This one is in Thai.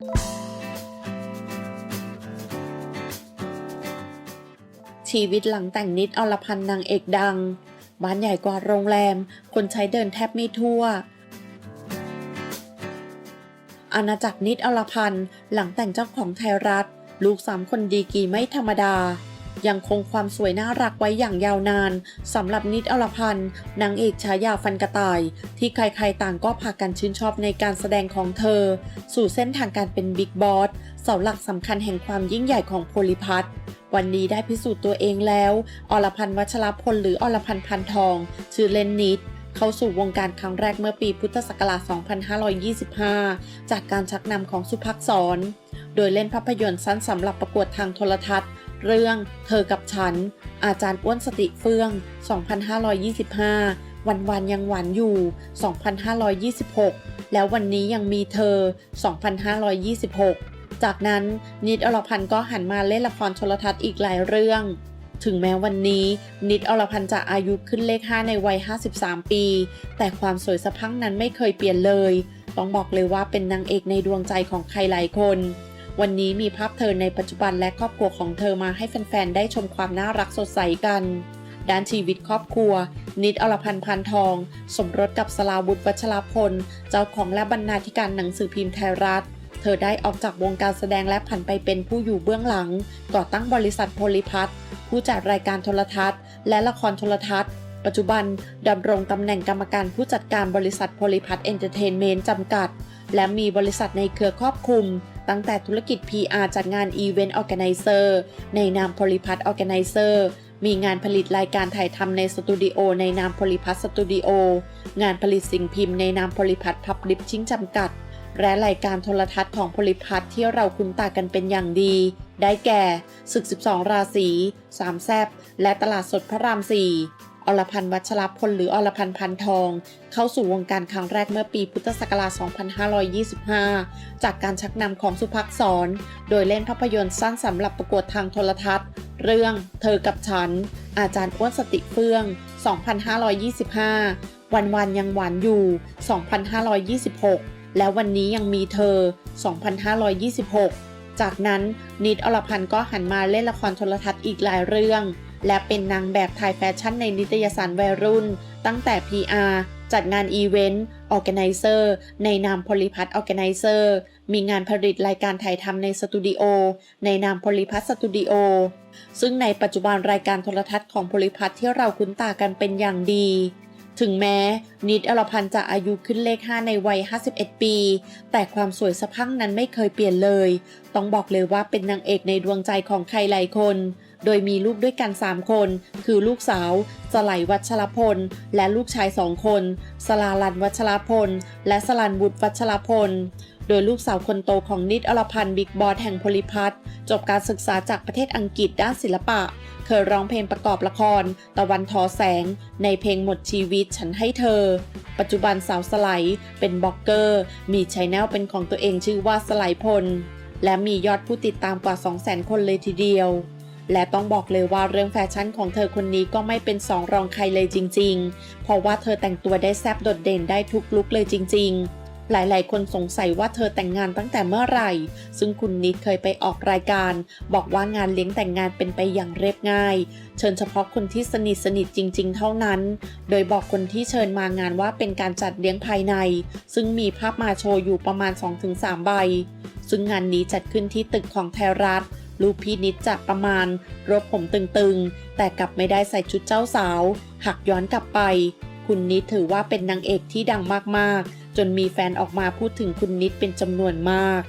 ชีวิตหลังแต่งนิดอรพันธ์นางเอกดัง บ้านใหญ่กว่าโรงแรม คนใช้เดินแทบไม่ทั่ว อาณาจักรนิดอรพันธ์หลังแต่งเจ้าของไทยรัฐ ลูกสามคนดีกีไม่ธรรมดา ยังคงความสวยน่ารักไว้อย่างยาวนานสำหรับนิดอรพันธ์นางเอกฉายาฟันกระต่าย ที่ใครๆต่างก็พากันชื่นชอบในการแสดงของเธอ สู่เส้นทางการเป็นบิ๊กบอสเสาหลักสำคัญแห่งความยิ่งใหญ่ของโพลิพัทวันนี้ได้พิสูจน์ตัวเองแล้ว อรพันธ์วัชรพลหรืออรพันธ์พันทอง ชื่อเล่นนิดเข้าสู่วงการครั้งแรกเมื่อปีพุทธศักราช 2525 จากการชักนำของสุภักษร โดยเล่นภาพยนตร์สั้นสำหรับประกวดทางโทรทัศน์ เรื่องเธอกับฉัน อาจารย์อ้วนสติเฟื่อง 2525 วันวันยังหวานอยู่ 2526 แล้ววันนี้ยังมีเธอ 2526 จากนั้นนิดอรพันธ์ก็หันมาเล่นละครโทรทัศน์อีกหลายเรื่อง ถึงแม้วันนี้นิดอรพันธ์จะอายุขึ้นเลข 5 ในวัย 53 ปี แต่ความสวยสะพั่งนั้นไม่เคยเปลี่ยนเลย ต้องบอกเลยว่าเป็นนางเอกในดวงใจของใครหลายคน วันนี้มีภาพเธอในปัจจุบันและครอบครัวของเธอมาให้แฟนๆ ได้ชมความน่ารักสดใสกัน ด้านชีวิตครอบครัว นิดอรพันธ์พันทอง สมรสกับสลาวุฒิวัชรพล เจ้าของและบรรณาธิการหนังสือพิมพ์ไทยรัฐ เธอได้ออกจากวงการแสดงและผันไปเป็นผู้อยู่เบื้องหลัง ก่อตั้งบริษัทโพลิพัทผู้จัดรายการโทรทัศน์ และละครโทรทัศน์ ปัจจุบันดำรงตำแหน่งกรรมการผู้จัดการบริษัทโพลิพัทเอนเตอร์เทนเมนต์จำกัด และมีบริษัทในเครือครอบคลุม ตั้งแต่ธุรกิจ PR จัดงาน Event Organizer ในนามโพลิพัท Organizer มีงานผลิตรายการถ่ายทำในสตูดิโอในนามโพลิพัทสตูดิโองานผลิตสิ่งพิมพ์ในนามโพลิพัทพับลิปชิ่งจำกัด และรายการโทรทัศน์ของโพลิพัทที่เราคุ้นตากันเป็นอย่างดี ได้แก่ศึก 12 ราศีสามแซบและตลาดสดพระราม4 อรพันธ์วัชรพลหรืออรพันธ์พันทอง เข้าสู่วงการครั้งแรกเมื่อปีพุทธศักราช 2525 จากการชักนำของสุภักษร โดยเล่นภาพยนตร์สั้นสำหรับประกวดทางโทรทัศน์ เรื่องเธอกับฉัน อาจารย์อ้วนสติเฟื่อง 2525 วันวันยังหวานอยู่ 2526 แล้ววันนี้ยังมีเธอ 2526 จากนั้นนิดอรพันธ์ก็หันมาเล่นละครโทรทัศน์อีกหลายเรื่อง และเป็นนางแบบถ่ายแฟชั่นในนิตยสารวัยรุ่น ตั้งแต่ PR จัดงานอีเวนต์ Organizer ในนาม Polypat Organizer มีงานผลิตรายการถ่ายทำในสตูดิโอในนาม Polypat Studio ซึ่งในปัจจุบันรายการโทรทัศน์ของ Polypat ที่เราคุ้นตากันเป็นอย่างดี ถึงแม้ นิดอรพันธ์จะอายุขึ้นเลข 5 ในวัย 51 ปี แต่ความสวยสะพั่งนั้นไม่เคยเปลี่ยนเลย ต้องบอกเลยว่าเป็นนางเอกในดวงใจของใครหลายคน โดยมีลูกด้วยกัน 3 คน คือลูกสาว สไลวัชรพล และลูกชาย2คน สลาลันวัชรพล และสลันบุตรวัชรพล โดยลูกสาวคนโตของนิดอรพันธ์บิ๊กบอสแห่งโพลิพัทจบการศึกษาจากประเทศอังกฤษด้านศิลปะ เคยร้องเพลงประกอบละคร ตะวันทอแสง ในเพลงหมดชีวิตฉันให้เธอ ปัจจุบันสาวสไลเป็นบล็อกเกอร์ มีชแนลเป็นของตัวเองชื่อว่าสไลพลและมียอดผู้ติดตามกว่า 200,000 คนเลยทีเดียว และต้องบอกเลยว่าเรื่องแฟชั่นของเธอคนนี้ก็ไม่เป็นสองรองใครเลยจริง ๆ เพราะว่าเธอแต่งตัวได้แซ่บโดดเด่นได้ทุกลุคเลยจริง ๆหลาย ๆ คนสงสัยว่าเธอแต่งงานตั้งแต่เมื่อไหร่ ซึ่งคุณนิดเคยไปออกรายการ บอกว่างานเลี้ยงแต่งงานเป็นไปอย่างเรียบง่าย เชิญเฉพาะคนที่สนิทสนิทจริง ๆ เท่านั้น โดยบอกคนที่เชิญมางานว่าเป็นการจัดเลี้ยงภายใน ซึ่งมีภาพมาโชว์อยู่ประมาณ 2-3 ใบ ซึ่งงานนี้จัดขึ้นที่ตึกของไทยรัฐ รูปพี่นิดจะประมาณ รบผมตึงๆ แต่กลับไม่ได้ใส่ชุดเจ้าสาว หากย้อนกลับไป คุณนิดถือว่าเป็นนางเอกที่ดังมากๆ จนมีแฟนออกมาพูดถึงคุณนิดเป็นจำนวนมาก